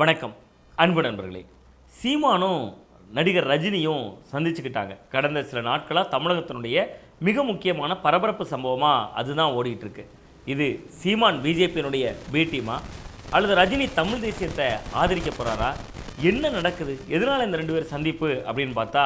வணக்கம். அன்பு நண்பர்களே சீமானும் நடிகர் ரஜினியும் சந்திச்சுக்கிட்டாங்க. கடந்த சில நாட்களாக தமிழகத்தினுடைய மிக முக்கியமான பரபரப்பு சம்பவமாக அதுதான் ஓடிட்டு இருக்கு இது சீமான் பிஜேபியினுடைய பேட்டியுமா அல்லது ரஜினி தமிழ் தேசியத்தை ஆதரிக்க போகிறாரா என்ன நடக்குது? எதனால் இந்த ரெண்டு பேர் சந்திப்பு அப்படின்னு பார்த்தா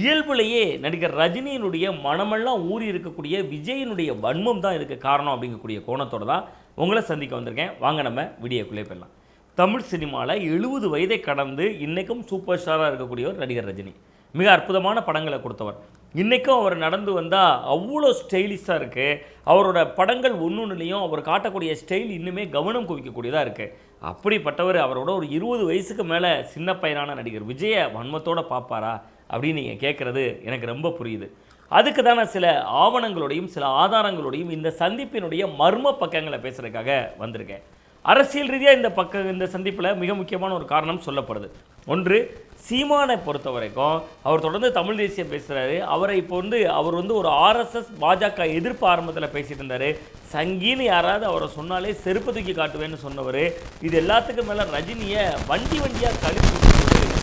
இயல்புலேயே நடிகர் ரஜினியினுடைய மனமெல்லாம் ஊறி இருக்கக்கூடிய விஜயினுடைய வன்மம் தான் இதுக்கு காரணம் அப்படிங்கக்கூடிய கோணத்தோடு தான் உங்களை சந்திக்க வந்திருக்கேன். வாங்க நம்ம வீடியோக்குள்ளே போயிடலாம். தமிழ் சினிமாவில் எழுபது வயதை கடந்து இன்றைக்கும் சூப்பர் ஸ்டாராக இருக்கக்கூடியவர் நடிகர் ரஜினி. மிக அற்புதமான படங்களை கொடுத்தவர். இன்றைக்கும் அவர் நடந்து வந்தால் அவ்வளோ ஸ்டைலிஷாக இருக்குது அவரோட படங்கள் ஒன்று ஒன்றுலையும் அவர் காட்டக்கூடிய ஸ்டைல் இன்னுமே கவனம் குவிக்கக்கூடியதாக இருக்குது அப்படிப்பட்டவர் அவரோட ஒரு இருபது வயசுக்கு மேலே சின்ன பையனான நடிகர் விஜயை வன்மத்தோடு பார்ப்பாரா அப்படின்னு நீங்கள் கேட்குறது எனக்கு ரொம்ப புரியுது. அதுக்கு தான் நான் சில ஆவணங்களோடையும் சில ஆதாரங்களோடையும் இந்த சந்திப்பினுடைய மர்ம பக்கங்களை பேசுகிறதுக்காக வந்திருக்கேன். அரசியல் ரீதியாக இந்த பக்க இந்த சந்திப்பில் மிக முக்கியமான ஒரு காரணம் சொல்லப்படுது. ஒன்று சீமானை பொறுத்த வரைக்கும் அவர் தொடர்ந்து தமிழ் தேசியம் பேசுகிறாரு அவரை இப்போ வந்து அவர் வந்து ஒரு ஆர்எஸ்எஸ் பாஜக எதிர்ப்பு ஆரம்பத்தில் பேசிட்டு இருந்தார். சங்கின்னு யாராவது அவரை சொன்னாலே செருப்பு தூக்கி காட்டுவேன்னு சொன்னவர். இது எல்லாத்துக்கும் மேலே ரஜினியை வண்டி வண்டியாக கழித்து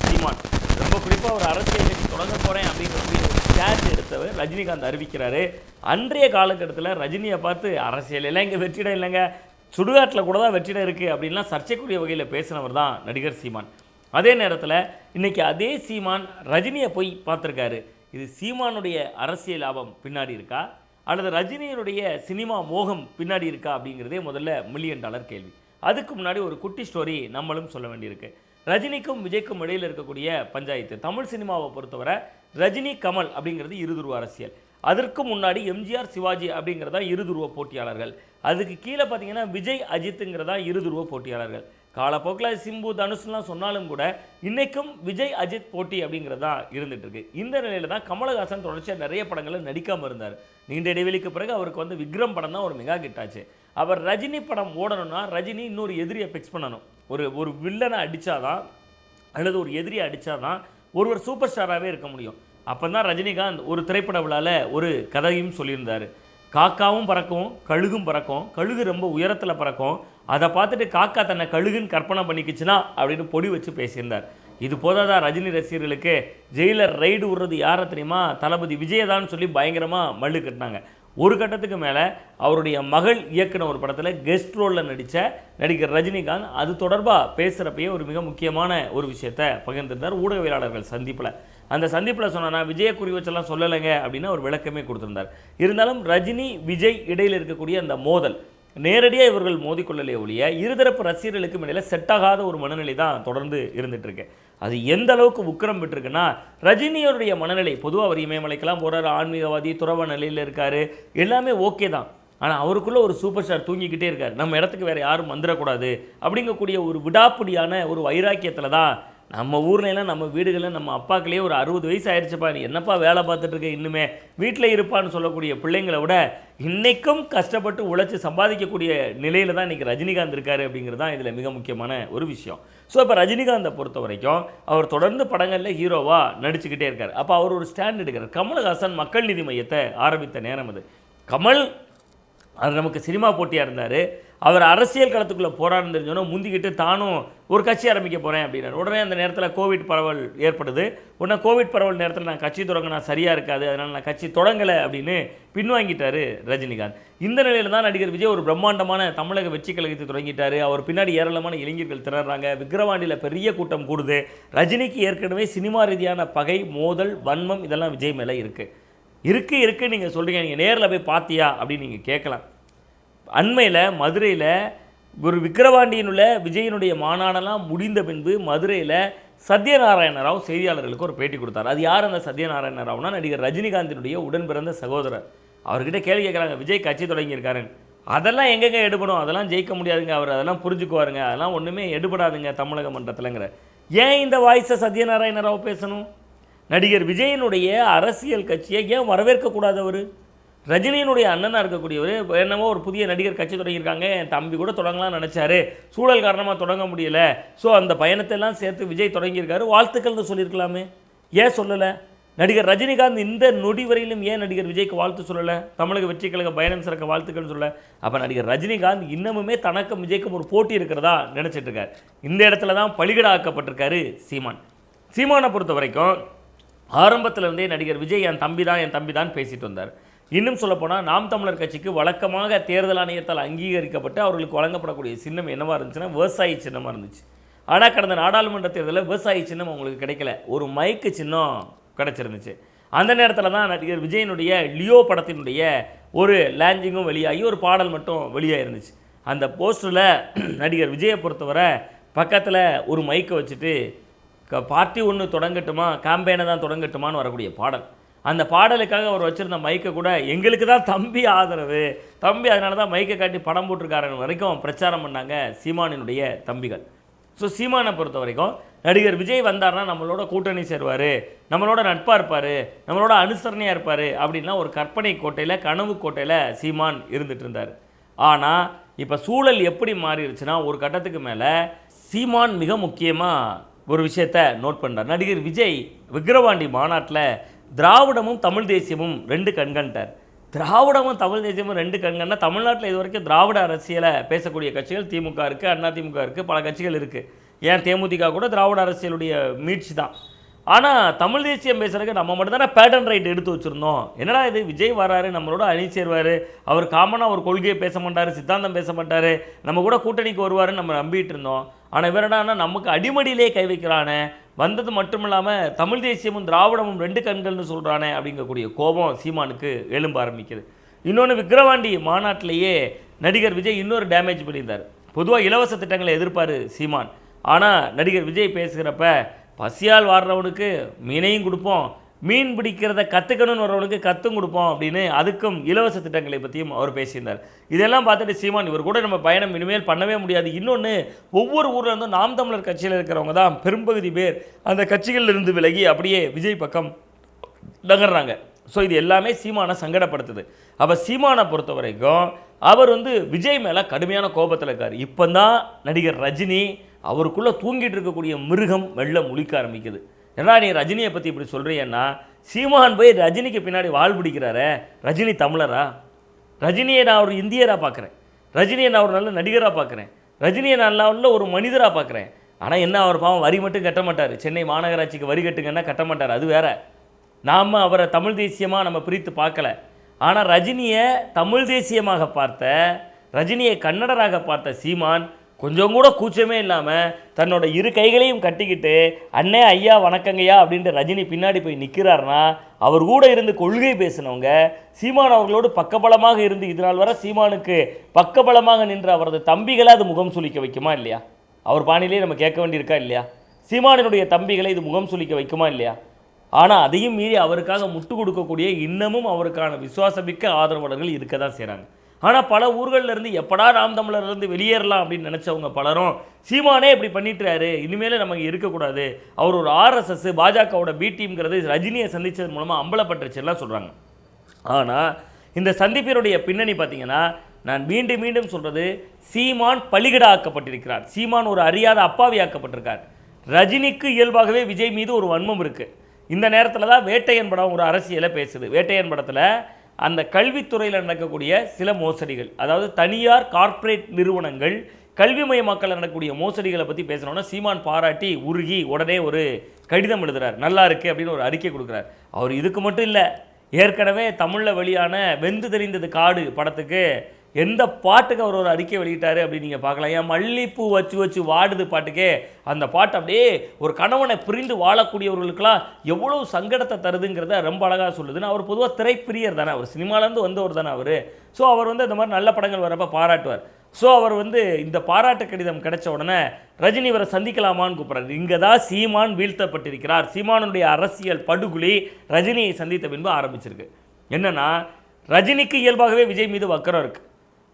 சீமான். ரொம்ப குறிப்பாக ஒரு அரசியல் கட்சி தொடங்க போகிறேன் அப்படின்னு ஒரு எடுத்தவர் ரஜினிகாந்த் அறிவிக்கிறாரு. அன்றைய காலகட்டத்தில் ரஜினியை பார்த்து அரசியல் எல்லாம் இங்கே வெற்றிடம் இல்லைங்க. சுடுகாட்டில் கூட தான் வெற்றிடம் இருக்குது அப்படின்லாம் சர்ச்சைக்குரிய வகையில் பேசினவர் தான் நடிகர் சீமான். அதே நேரத்தில் இன்னைக்கு அதே சீமான் ரஜினியை போய் பார்த்துருக்காரு. இது சீமானுடைய அரசியல் லாபம் பின்னாடி இருக்கா? அல்லது ரஜினியினுடைய சினிமா மோகம் பின்னாடி இருக்கா அப்படிங்கிறதே முதல்ல மில்லியன் டாலர் கேள்வி. அதுக்கு முன்னாடி ஒரு குட்டி ஸ்டோரி நம்மளும் சொல்ல வேண்டியிருக்கு. ரஜினிக்கும் விஜய்க்கும் இடையில் இருக்கக்கூடிய பஞ்சாயத்து. தமிழ் சினிமாவை பொறுத்தவரை ரஜினி கமல் அப்படிங்கிறது இருதுருவ அரசியல். அதற்கு முன்னாடி எம்ஜிஆர் சிவாஜி அப்படிங்கிறதா இருதுருவ போட்டியாளர்கள். அதுக்கு கீழே பார்த்தீங்கன்னா விஜய் அஜித்துங்கிறதா இருதுருவ போட்டியாளர்கள். காலப்போக்கில் சிம்பு தனுஷ்லாம் சொன்னாலும் கூட இன்றைக்கும் விஜய் அஜித் போட்டி அப்படிங்கிறது தான் இருந்துட்டு இருக்கு இந்த நிலையில் தான் கமலஹாசன் தொடர்ச்சியாக நிறைய படங்களில் நடிக்காமல் இருந்தார். நீண்ட இடைவெளிக்கு பிறகு அவருக்கு வந்து விக்ரம் படம் தான் ஒரு மெகா கிட்டாச்சு அவர் ரஜினி படம் ஓடணும்னா ரஜினி இன்னொரு எதிரியை ஃபிக்ஸ் பண்ணணும். ஒரு ஒரு வில்லனை அடித்தாதான் அல்லது ஒரு எதிரியை அடித்தாதான் ஒருவர் சூப்பர் ஸ்டாராகவே இருக்க முடியும். அப்போ தான் ரஜினிகாந்த் ஒரு திரைப்பட விழாவில் ஒரு கதையும் சொல்லியிருந்தார். காக்காவும் பறக்கும் கழுகும் பறக்கும் கழுகு ரொம்ப உயரத்தில் பறக்கும். அதை பார்த்துட்டு காக்கா தன்னை கழுகுன்னு கற்பனை பண்ணிக்கிச்சுன்னா அப்படின்னு பொடி வச்சு பேசியிருந்தார். இது போதாதா ரஜினி ரசிகர்களுக்கு ஜெயிலர் ரைடு விடுறது யாரை தெரியுமா? தளபதி விஜயதான்னு சொல்லி பயங்கரமாக மல்லு கட்டினாங்க. ஒரு கட்டத்துக்கு மேலே அவருடைய மகள் இயக்குன ஒரு படத்தில் கெஸ்ட் ரோலில் நடித்த நடிகர் ரஜினிகாந்த் அது தொடர்பாக பேசுகிறப்பயே ஒரு மிக முக்கியமான ஒரு விஷயத்தை பகிர்ந்திருந்தார். ஊடகவியலாளர்கள் சந்திப்பில். அந்த சந்திப்பில் சொன்னா விஜய குறி வச்செல்லாம் சொல்லலைங்க அப்படின்னு ஒரு விளக்கமே கொடுத்துருந்தார். இருந்தாலும் ரஜினி விஜய் இடையில் இருக்கக்கூடிய அந்த மோதல் நேரடியாக இவர்கள் மோதிக்கொள்ளலே ஒழிய இருதரப்பு ரசிகர்களுக்கும் இடையில செட் ஆகாத ஒரு மனநிலை தான் தொடர்ந்து இருந்துட்டு இருக்கு. அது எந்த அளவுக்கு உக்கிரம் விட்டுருக்குன்னா ரஜினியோருடைய மனநிலை பொதுவாக அவர் இமயமலைக்கெல்லாம் போகிறார் ஆன்மீகவாதி துறவ நிலையில் இருக்காரு எல்லாமே ஓகே தான். ஆனால் அவருக்குள்ளே ஒரு சூப்பர் ஸ்டார் தூங்கிக்கிட்டே இருக்கார். நம்ம இடத்துக்கு வேறு யாரும் வந்துடக்கூடாது அப்படிங்கக்கூடிய ஒரு விடாப்பிடியான ஒரு வைராக்கியத்தில் தான் நம்ம ஊர்ல நம்ம வீடுகளில் நம்ம அப்பாக்களே ஒரு அறுபது வயசு ஆயிடுச்சுப்பா. நீ என்னப்பா வேலை பார்த்துட்ருக்க இன்னுமே? வீட்டில் இருப்பான்னு சொல்லக்கூடிய பிள்ளைங்களை விட இன்றைக்கும் கஷ்டப்பட்டு உழைச்சி சம்பாதிக்கக்கூடிய நிலையில் தான் இன்றைக்கி ரஜினிகாந்த் இருக்கார் அப்படிங்கிறது தான் இதில் மிக முக்கியமான ஒரு விஷயம். ஸோ இப்போ ரஜினிகாந்தை பொறுத்த வரைக்கும் அவர் தொடர்ந்து படங்களில் ஹீரோவாக நடிச்சுக்கிட்டே இருக்கார். அப்போ அவர் ஒரு ஸ்டாண்ட் எடுக்கிறார். கமல்ஹாசன் மக்கள் நீதி மையத்தை ஆரம்பித்த நேரம் அது. கமல் அது நமக்கு சினிமா போட்டியாக இருந்தார். அவர் அரசியல் களத்துக்குள்ளே போராடுன்னு தெரிஞ்சோன்னா முந்திக்கிட்டு தானும் ஒரு கட்சி ஆரம்பிக்க போகிறேன் அப்படின்னாரு. உடனே அந்த நேரத்தில் கோவிட் பரவல் ஏற்படுது. உடனே கோவிட் பரவல் நேரத்தில் நான் கட்சி தொடங்கினா சரியாக இருக்காது அதனால் நான் கட்சி தொடங்கலை அப்படின்னு பின்வாங்கிட்டார் ரஜினிகாந்த். இந்த நிலையில் தான் நடிகர் விஜய் ஒரு பிரம்மாண்டமான தமிழக வெற்றி கழகத்தை தொடங்கிட்டாரு. அவர் பின்னாடி ஏராளமான இளைஞர்கள் திணறாங்க விக்கிரவாண்டியில் பெரிய கூட்டம் கூடுது. ரஜினிக்கு ஏற்கனவே சினிமா ரீதியான பகை மோதல் வன்மம் இதெல்லாம் விஜய் மேலே இருக்குது இருக்குது இருக்குது நீங்கள் சொல்கிறீங்க நீங்கள் நேரில் போய் பார்த்தியா அப்படின்னு நீங்கள் கேட்கலாம். அண்மையில் மதுரையில் ஒரு விக்கிரவாண்டியினுள்ள விஜயனுடைய மாநாடெல்லாம் முடிந்த பின்பு மதுரையில் சத்யநாராயண ராவ் செய்தியாளர்களுக்கு ஒரு பேட்டி கொடுத்தார். அது யார் அந்த சத்யநாராயண ராவ்னா நடிகர் ரஜினிகாந்தினுடைய உடன் பிறந்த சகோதரர். அவர்கிட்ட கேள்வி கேட்குறாங்க விஜய் கட்சி தொடங்கியிருக்காரு அதெல்லாம் எங்கெங்கே எடுபடும்? அதெல்லாம் ஜெயிக்க முடியாதுங்க அவர். அதெல்லாம் புரிஞ்சுக்குவாருங்க. அதெல்லாம் ஒன்றுமே எடுபடாதுங்க தமிழக மன்றத்தில்ங்கிற. ஏன் இந்த வாய்ஸை சத்யநாராயண ராவ் பேசணும்? நடிகர் விஜயனுடைய அரசியல் கட்சியை ஏன் வரவேற்கக்கூடாது அவர்? ரஜினியினுடைய அண்ணனாக இருக்கக்கூடியவர். என்னமோ ஒரு புதிய நடிகர் கட்சி தொடங்கியிருக்காங்க. என் தம்பி கூட தொடங்கலாம்னு நினச்சாரு. சூழல் காரணமாக தொடங்க முடியல. ஸோ அந்த பயணத்தை எல்லாம் சேர்த்து விஜய் தொடங்கியிருக்காரு. வாழ்த்துக்கள்னு சொல்லியிருக்கலாமே. ஏன் சொல்லலை? நடிகர் ரஜினிகாந்த் இந்த நொடி வரையிலும் ஏன் நடிகர் விஜய்க்கு வாழ்த்து சொல்லலை? தமிழக வெற்றி கழக பயணம் சிறக்க வாழ்த்துக்கள்னு சொல்ல அப்போ நடிகர் ரஜினிகாந்த் இன்னமுமே தனக்கும் விஜய்க்கும் ஒரு போட்டி இருக்கிறதா நினச்சிட்ருக்கார் இந்த இடத்துல தான் பலிகடாக்கப்பட்டிருக்காரு சீமான். சீமானை பொறுத்த வரைக்கும் ஆரம்பத்திலிருந்தே நடிகர் விஜய் என் தம்பி தான் என் தம்பி தான் பேசிட்டு வந்தார். இன்னும் சொல்லப்போனால் நாம் தமிழர் கட்சிக்கு வழக்கமாக தேர்தல் ஆணையத்தால் அங்கீகரிக்கப்பட்டு அவர்களுக்கு வழங்கப்படக்கூடிய சின்னம் என்னவா இருந்துச்சுன்னா விவசாயி சின்னமாக இருந்துச்சு. ஆனால் கடந்த நாடாளுமன்ற தேர்தலில் விவசாயி சின்னம் அவங்களுக்கு கிடைக்கல. ஒரு மைக்கு சின்னம் கிடச்சிருந்துச்சு. அந்த நேரத்தில் தான் நடிகர் விஜயனுடைய லியோ படத்தினுடைய ஒரு லேண்டிங்கும் வெளியாகி ஒரு பாடல் மட்டும் வெளியாக இருந்துச்சு அந்த போஸ்டரில் நடிகர் விஜயை பொறுத்தவரை பக்கத்தில் ஒரு மைக்கை வச்சுட்டு பார்ட்டி ஒன்று தொடங்கட்டுமா? கேம்பெயினை தான் தொடங்கட்டுமான்னு வரக்கூடிய பாடல். அந்த பாடலுக்காக அவர் வச்சுருந்த மைக்கை கூட எங்களுக்கு தான் தம்பி ஆதரவு. தம்பி அதனால தான் மைக்கை காட்டி படம் போட்டிருக்காருன்னு வரைக்கும் பிரச்சாரம் பண்ணாங்க சீமானினுடைய தம்பிகள். ஸோ சீமானை பொறுத்த வரைக்கும் நடிகர் விஜய் வந்தார்னா நம்மளோட கூட்டணி சேருவார் நம்மளோட நட்பாக இருப்பார் நம்மளோட அனுசரணையாக இருப்பார் அப்படின்லாம் ஒரு கற்பனை கோட்டையில் கனவு கோட்டையில் சீமான் இருந்துட்டு இருந்தார். ஆனால் இப்போ சூழல் எப்படி மாறிடுச்சுன்னா ஒரு கட்டத்துக்கு மேலே சீமான் மிக முக்கியமாக ஒரு விஷயத்த நோட் பண்ணுறார் நடிகர் விஜய் விக்கிரவாண்டி மாநாட்டில் திராவிடமும் தமிழ் தேசியமும் ரெண்டு கண்கண்டார். திராவிடமும் தமிழ் தேசியமும் ரெண்டு கண்கன்னா தமிழ்நாட்டில் இது வரைக்கும் திராவிட அரசியலை பேசக்கூடிய கட்சிகள் திமுக இருக்குது அண்ணா திமுக இருக்குது பல கட்சிகள் இருக்குது ஏன் தேமுதிக கூட திராவிட அரசியலுடைய மீட்சி தான். ஆனால் தமிழ் தேசியம் பேசுகிறதுக்கு நம்ம மட்டும் தானே பேட்டன் ரைட் எடுத்து வச்சுருந்தோம். என்னடா இது விஜய் வராரு நம்மளோட அணி சேருவார் அவர் காமனாக ஒரு கொள்கையை பேச மாட்டார் சித்தாந்தம் பேச மாட்டார் நம்ம கூட கூட்டணிக்கு வருவாருன்னு நம்ம நம்பிட்டு இருந்தோம். ஆனால் இவரடானா நமக்கு அடிமடியிலே கை வைக்கிறானே? வந்தது மட்டும் இல்லாமல் தமிழ் தேசியமும் திராவிடமும் ரெண்டு கண்கள்னு சொல்கிறானே அப்படிங்கக்கூடிய கோபம் சீமானுக்கு எழும்ப ஆரம்பிக்குது. இன்னொன்று விக்ரவாண்டி மாநாட்டிலேயே நடிகர் விஜய் இன்னொரு டேமேஜ் பண்ணியிருந்தார். பொதுவாக இலவச திட்டங்களை எதிர்ப்பார் சீமான். ஆனால் நடிகர் விஜய் பேசுகிறப்ப பசியால் வாடுறவனுக்கு மீனையும் கொடுப்போம் மீன் பிடிக்கிறத கற்றுக்கணும்னு வரவனுக்கு கற்றும் கொடுப்போம் அப்படின்னு அதுக்கும் இலவச திட்டங்களை பற்றியும் அவர் பேசியிருந்தார். இதெல்லாம் பார்த்துட்டு சீமான் இவர் கூட நம்ம பயணம் இனிமேல் பண்ணவே முடியாது. இன்னொன்று ஒவ்வொரு ஊரில் இருந்தும் நாம் தமிழர் கட்சியில் இருக்கிறவங்க தான் பெரும்பகுதி பேர். அந்த கட்சிகளில் இருந்து விலகி அப்படியே விஜய் பக்கம் நகர்றாங்க. ஸோ இது எல்லாமே சீமானை சங்கடப்படுத்துது. அப்போ சீமானை பொறுத்த வரைக்கும் அவர் வந்து விஜய் மேலே கடுமையான கோபத்தில் இருக்கார். இப்போ தான் நடிகர் ரஜினி அவருக்குள்ளே தூங்கிட்டு இருக்கக்கூடிய மிருகம் வெள்ளம் முழிக்க ஆரம்பிக்குது. ஏன்னா நீ ரஜினியை பற்றி இப்படி சொல்கிறீன்னா சீமான் போய் ரஜினிக்கு பின்னாடி வாழ் பிடிக்கிறாரே. ரஜினி தமிழரா? ரஜினியை நான் ஒரு இந்தியராக பார்க்குறேன் ரஜினியை நான் ஒரு நல்ல நடிகராக பார்க்குறேன் ரஜினியை நான் நல்ல ஒரு மனிதராக பார்க்குறேன் ஆனால் என்ன அவர் பாவம் வரி மட்டும் கட்ட மாட்டார். சென்னை மாநகராட்சிக்கு வரி கட்டுங்கன்னா கட்ட மாட்டார். அது வேற. நாம் அவரை தமிழ் தேசியமாக நம்ம பிரித்து பார்க்கல. ஆனால் ரஜினியை தமிழ் தேசியமாக பார்த்த ரஜினியை கன்னடராக பார்த்த சீமான் கொஞ்சம் கூட கூச்சமே இல்லாமல் தன்னோட இரு கைகளையும் கட்டிக்கிட்டு அண்ணே ஐயா வணக்கங்கய்யா அப்படின்ட்டு ரஜினி பின்னாடி போய் நிற்கிறாருன்னா அவர் கூட இருந்து கொள்கை பேசினவங்க சீமான் அவர்களோடு பக்கபலமாக இருந்து இதனால் வர சீமானுக்கு பக்கபலமாக நின்ற அவரது தம்பிகளை அது முகம் சுளிக்க வைக்குமா இல்லையா? அவர் பாணியிலே நம்ம கேட்க வேண்டியிருக்கா இல்லையா? சீமானினுடைய தம்பிகளை இது முகம் சுளிக்க வைக்குமா இல்லையா? ஆனால் அதையும் மீறி அவருக்காக முட்டு கொடுக்கக்கூடிய இன்னமும் அவருக்கான விசுவாசமிக்க ஆதரவாளர்கள் இருக்க தான் செய்கிறாங்க ஆனால் பல ஊர்கள்ல இருந்து எப்படா நாம் தமிழர்லேருந்து வெளியேறலாம் அப்படின்னு நினச்சவங்க பலரும் சீமானே இப்படி பண்ணிட்டுறாரு இனிமேல் நமக்கு இருக்கக்கூடாது. அவர் ஒரு ஆர்எஸ்எஸ் பாஜகவோட பி டீம்ங்கிறது ரஜினியை சந்தித்தது மூலமாக அம்பலப்பட்டுருச்சுலாம் சொல்கிறாங்க ஆனால் இந்த சந்திப்பினுடைய பின்னணி பார்த்தீங்கன்னா நான் மீண்டும் மீண்டும் சொல்கிறது சீமான் பலிகடாக்கப்பட்டிருக்கிறார். சீமான் ஒரு அறியாத அப்பாவியாக்கப்பட்டிருக்கார். ரஜினிக்கு இயல்பாகவே விஜய் மீது ஒரு வன்மம் இருக்குது இந்த நேரத்தில் தான் வேட்டையன் படம் ஒரு அரசியலை பேசுது. வேட்டையன் படத்தில் அந்த கல்வித்துறையில் நடக்கக்கூடிய சில மோசடிகள் அதாவது தனியார் கார்ப்பரேட் நிறுவனங்கள் கல்விமயமாக்கல் நடக்கக்கூடிய மோசடிகளை பற்றி பேசணும்னா சீமான் பாராட்டி உருகி உடனே ஒரு கடிதம் எழுதுகிறார் நல்லா இருக்குது அப்படின்னு ஒரு அறிக்கை கொடுக்குறார். அவர் இதுக்கு மட்டும் இல்லை ஏற்கனவே தமிழில் வெளியான வெந்து தெரிந்தது காடு படத்துக்கு எந்த பாட்டுக்கு அவர் ஒரு அறிக்கை வெளியிட்டார் அப்படின்னு நீங்கள் பார்க்கலாம். ஏன் மல்லிப்பூ வச்சு வச்சு வாடுது பாட்டுக்கே. அந்த பாட்டு அப்படியே ஒரு கணவனை பிரிந்து வாழக்கூடியவர்களுக்கெல்லாம் எவ்வளோ சங்கடத்தை தருதுங்கிறத ரொம்ப அழகாக சொல்லுதுன்னு அவர் பொதுவாக திரைப்பிரியர் தானே. அவர் சினிமாலேருந்து வந்தவர் தானே அவர். ஸோ அவர் வந்து இந்த மாதிரி நல்ல படங்கள் வரப்போ பாராட்டுவார். ஸோ அவர் வந்து இந்த பாராட்டு கடிதம் கிடைச்ச உடனே ரஜினி இவரை சந்திக்கலாமான்னு கூப்பிட்றாரு. இங்கே தான் சீமான் வீழ்த்தப்பட்டிருக்கிறார். சீமானுடைய அரசியல் படுகொலி ரஜினியை சந்தித்த பின்பு ஆரம்பிச்சிருக்கு. என்னென்னா ரஜினிக்கு இயல்பாகவே விஜய் மீது வக்கரம் இருக்குது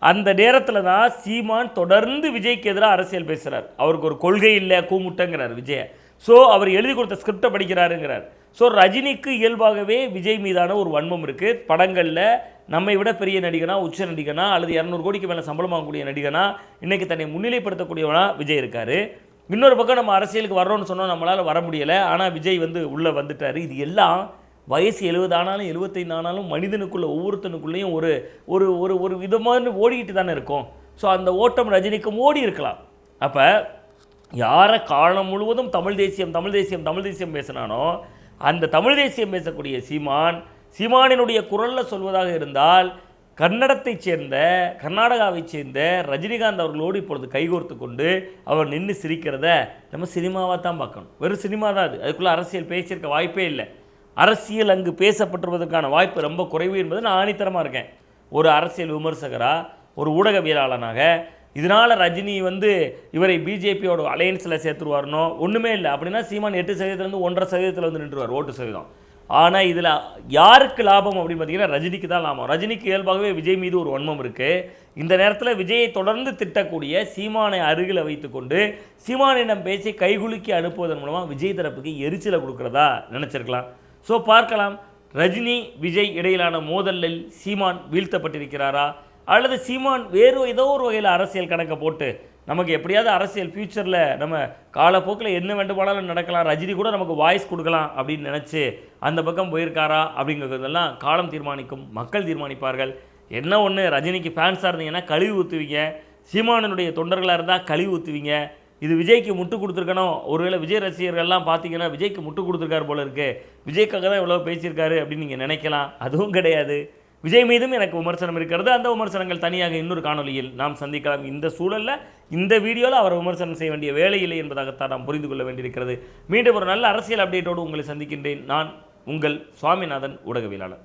அந்த நேரத்தில் தான் சீமான் தொடர்ந்து விஜய்க்கு எதிராக அரசியல் பேசுகிறார் அவருக்கு ஒரு கொள்கை இல்லை கூமுட்டங்கிறார் விஜய. ஸோ அவர் எழுதி கொடுத்த ஸ்கிரிப்டை படிக்கிறாருங்கிறார். ஸோ ரஜினிக்கு இயல்பாகவே விஜய் மீதான ஒரு வன்மம் இருக்குது படங்களில் நம்மை விட பெரிய நடிகனா உச்ச நடிகனா அல்லது இரநூறு கோடிக்கு மேலே சம்பளம் வாங்கக்கூடிய நடிகனா இன்றைக்கி தன்னை முன்னிலைப்படுத்தக்கூடியவனா விஜய் இருக்கார். இன்னொரு பக்கம் நம்ம அரசியலுக்கு வர்றோம்னு சொன்னோம் நம்மளால் வர முடியலை. ஆனால் விஜய் வந்து உள்ளே வந்துட்டார். இது எல்லாம் வயசு எழுபது ஆனாலும் எழுபத்தைந்து ஆனாலும் மனிதனுக்குள்ளே ஒவ்வொருத்தனுக்குள்ளேயும் ஒரு ஒரு ஒரு ஒரு விதமான ஓடிக்கிட்டு தானே இருக்கும். ஸோ அந்த ஓட்டம் ரஜினிக்கும் ஓடி இருக்கலாம். அப்போ யாரை காலம் முழுவதும் தமிழ் தேசியம் தமிழ் தேசியம் தமிழ் தேசியம் பேசினானோ அந்த தமிழ் தேசியம் பேசக்கூடிய சீமான் சீமானினுடைய குரலில் சொல்வதாக இருந்தால் கன்னடத்தைச் சேர்ந்த கர்நாடகாவைச் சேர்ந்த ரஜினிகாந்த் அவர்களோடு இப்பொழுது கைகோர்த்து கொண்டு அவர் நின்று சிரிக்கிறத நம்ம சினிமாவாக தான் பார்க்கணும். வெறும் சினிமா தான் அது. அதுக்குள்ளே அரசியல் பேசியிருக்க வாய்ப்பே இல்லை. அரசியல் அங்கு பேசப்பட்டுவதற்கான வாய்ப்பு ரொம்ப குறைவு என்பது நான் ஆணித்தரமாக இருக்கேன். ஒரு அரசியல் விமர்சகராக ஒரு ஊடகவியலாளனாக இதனால் ரஜினி வந்து இவரை பிஜேபியோட அலையன்ஸில் சேர்த்துருவாருனோ ஒன்றுமே இல்லை. அப்படின்னா சீமான் எட்டு சதவீதத்துலேருந்து ஒன்றரை சதவீதத்தில் வந்து நின்றுவார் ஓட்டு சதவீதம். ஆனால் இதில் யாருக்கு லாபம் அப்படின்னு பார்த்தீங்கன்னா ரஜினிக்கு தான் லாபம். ரஜினிக்கு இயல்பாகவே விஜய் மீது ஒரு வன்மம் இருக்குது இந்த நேரத்தில் விஜயை தொடர்ந்து திட்டக்கூடிய சீமானை அருகில் வைத்துக்கொண்டு சீமானிடம் பேசி கைகுலுக்கி அனுப்புவதன் மூலமாக விஜய் தரப்புக்கு எரிச்சலை கொடுக்குறதா நினச்சிருக்கலாம். ஸோ பார்க்கலாம் ரஜினி விஜய் இடையிலான மோதலில் சீமான் வீழ்த்தப்பட்டிருக்கிறாரா? அல்லது சீமான் வேறு ஏதோ ஒரு வகையில் அரசியல் கணக்கை போட்டு நமக்கு எப்படியாவது அரசியல் ஃப்யூச்சரில் நம்ம காலப்போக்கில் என்ன வேண்டுமானாலும் நடக்கலாம் ரஜினி கூட நமக்கு வாய்ஸ் கொடுக்கலாம் அப்படின்னு நினச்சி அந்த பக்கம் போயிருக்காரா அப்படிங்கிறதெல்லாம் காலம் தீர்மானிக்கும் மக்கள் தீர்மானிப்பார்கள். என்ன ஒன்று ரஜினிக்கு ஃபேன்ஸாக இருந்தீங்கன்னா கழுவி ஊற்றுவீங்க சீமானனுடைய தொண்டர்களாக இருந்தால் கழுவி ஊற்றுவீங்க இது விஜய்க்கு முட்டு கொடுத்துருக்கணும். ஒருவேளை விஜய் ரசிகர்கள்லாம் பார்த்தீங்கன்னா விஜய்க்கு முட்டு கொடுத்துருக்காரு போல இருக்கு. விஜய்க்காக தான் இவ்வளோ பேசியிருக்காரு அப்படின்னு நீங்கள் நினைக்கலாம். அதுவும் கிடையாது. விஜய் மீதும் எனக்கு விமர்சனம் இருக்கிறது. அந்த விமர்சனங்கள் தனியாக இன்னொரு காணொலியில் நாம் சந்திக்கலாம். இந்த சூழலில் இந்த வீடியோவில் அவர் விமர்சனம் செய்ய வேண்டிய வேலை இல்லை என்பதாகத்தான் நாம் புரிந்து கொள்ள வேண்டியிருக்கிறது. மீண்டும் ஒரு நல்ல அரசியல் அப்டேட்டோடு உங்களை சந்திக்கின்றேன். நான் உங்கள் சுவாமிநாதன் ஊடகவியலாளர்